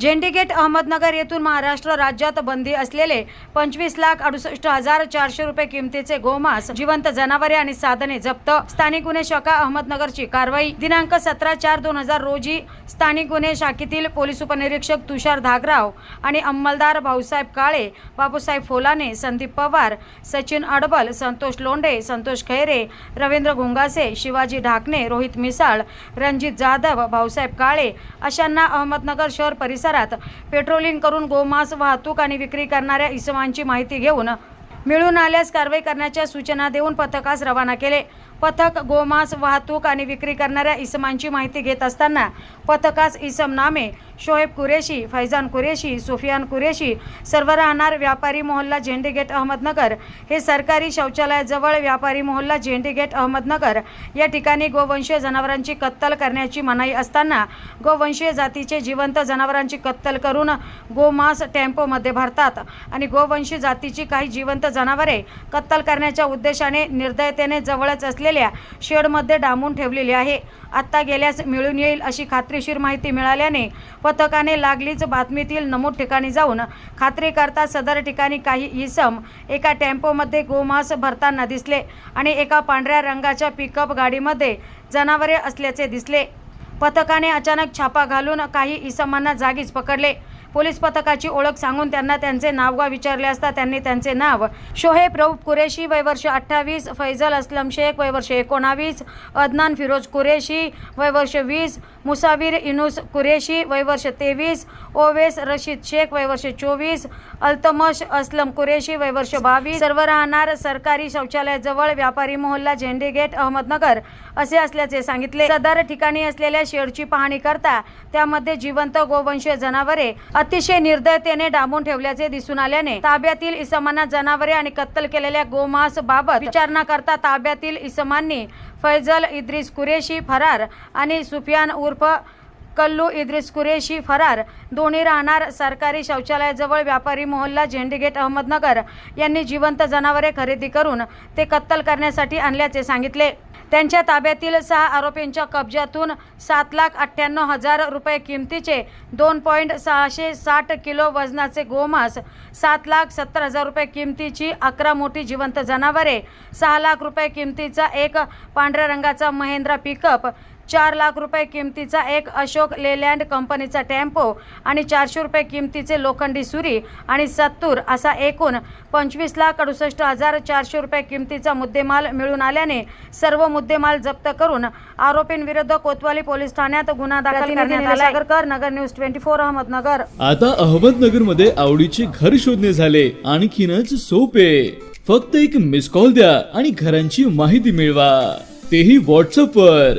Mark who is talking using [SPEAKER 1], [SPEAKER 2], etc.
[SPEAKER 1] झेंडीगेट अहमदनगर येथून महाराष्ट्र राज्यात बंदी असलेले पंचवीस लाख अडुसष्ट हजार चारशे रुपये किमतीचे गोमांस जिवंत जनावरे आणि साधने जप्त. स्थानिक गुन्हे शाखा अहमदनगरची कारवाई. दिनांक सतरा चार दोन हजार रोजी स्थानिक गुन्हे शाखेतील पोलीस उपनिरीक्षक तुषार धागराव आणि अंमलदार भाऊसाहेब काळे बापूसाहेब फोलाने संदीप पवार सचिन अडबल संतोष लोंढे संतोष खैरे रवींद्र घुंगासे शिवाजी ढाकणे रोहित मिसाळ रणजित जाधव भाऊसाहेब काळे अशांना अहमदनगर शहर परिसरात पेट्रोलिंग करून गोमांस वाहतूक आणि विक्री करणाऱ्या इसमांची माहिती घेऊन मिळून आल्यास कारवाई करण्याच्या सूचना देऊन पथकास रवाना केले. पथक गोमांस वाहतूक आणि विक्री करणाऱ्या इसमांची माहिती घेत असताना पथकास इसम नामे शोएब कुरेशी फैजान कुरेशी सुफियान कुरेशी सर्व राहणार व्यापारी मोहल्ला झेंडेगेट अहमदनगर हे सरकारी शौचालयाजवळ व्यापारी मोहल्ला झेंडेगेट अहमदनगर या ठिकाणी गोवंशीय जनावरांची कत्तल करण्याची मनाई असताना गोवंशीय जातीचे जिवंत जनावरांची कत्तल करून गोमांस टेम्पोमध्ये भरतात आणि गोवंशी जातीची काही जिवंत जनावरे कत्तल करण्याच्या उद्देशाने निर्दयतेने जवळच असलेल्या शेडमध्ये डांबून ठेवलेली आहे. आत्ता गेल्यास मिळून येईल अशी खात्रीशीर माहिती मिळाल्याने पथकाने लागलीच बातमीतील नमूद ठिकाणी जाऊन खात्री करता सदर ठिकाणी काही इसम एका टेम्पोमध्ये गोमांस भरताना दिसले आणि एका पांढऱ्या रंगाच्या पिकअप गाडीमध्ये जनावरे असल्याचे दिसले. पथकाने अचानक छापा घालून काही इसमांना जागीच पकडले. पोलीस पथकाची ओळख सांगून त्यांना त्यांचे नावगाव विचारले असता त्यांनी त्यांचे नाव शोहेब रऊफ कुरेशी वय वर्ष अठ्ठावीस फैजल असलम शेख वय वर्ष एकोणावीस अदनान फिरोज कुरेशी वय वर्ष वीस मुसावीर इनुस कुरेशी वय वर्ष तेवीस ओवेस रशीद शेख वय वर्ष चोवीस अल्तमश असलम कुरेशी वय वर्ष बावीस सर्व राहणार सरकारी शौचालयाजवळ व्यापारी मोहल्ला झेंडे गेट अहमदनगर असे असल्याचे सांगितले. सदर ठिकाणी असलेल्या शेडची पाहणी करता त्यामध्ये जिवंत गोवंशीय जनावरे अतिशय निर्दयतेने डांबून ठेवल्याचे दिसून आल्याने ताब्यातील इसमांना जनावरे आणि कत्तल केलेल्या गोमांस बाबत विचारणा करता ताब्यातील इसमांनी फैजल इद्रिस कुरेशी फरार आणि सुफियान उर्फ कल्लू इद्रिस कुरेशी फरार. दोन्ही राहणार सरकारी शौचालयाजवळ व्यापारी मोहल्ला झेंडीगेट अहमदनगर यांनी जिवंत जनावरे खरेदी करून ते कत्तल करण्यासाठी आणल्याचे सांगितले. त्यांच्या ताब्यातील सहा आरोपींच्या कब्जातून सात लाख अठ्ठ्याण्णव हजार रुपये किमतीचे दोन पॉईंट सहाशे साठ किलो वजनाचे गोमांस सात लाख सत्तर हजार रुपये किमतीची अकरा मोठी जिवंत जनावरे सहा लाख रुपये किमतीचा एक पांढऱ्या रंगाचा महेंद्रा पिकअप चार लाख रुपये किमतीचा एक अशोक लेलँड कंपनीचा टेम्पो आणि चारशे रुपये किमतीचे लोखंडी सुरी आणि सत्तूर असा एकूण पंचवीस लाख अडुसष्ट हजार चारशे रुपये किमतीचा मुद्देमाल मिळून आल्याने सर्व मुद्देमाल जप्त करून आरोपींविरुद्ध कोतवाली पोलीस ठाण्यात गुन्हा दाखल करण्यात आला. Sagarkar Nagar news twenty four Ahmednagar.
[SPEAKER 2] आता अहमदनगरमध्ये आवडीचे घर शोधणे झाले. आणखीनच सोपे. फक्त एक मिस कॉल द्या आणि घरांची माहिती मिळवा. तेही व्हॉट्सअप वर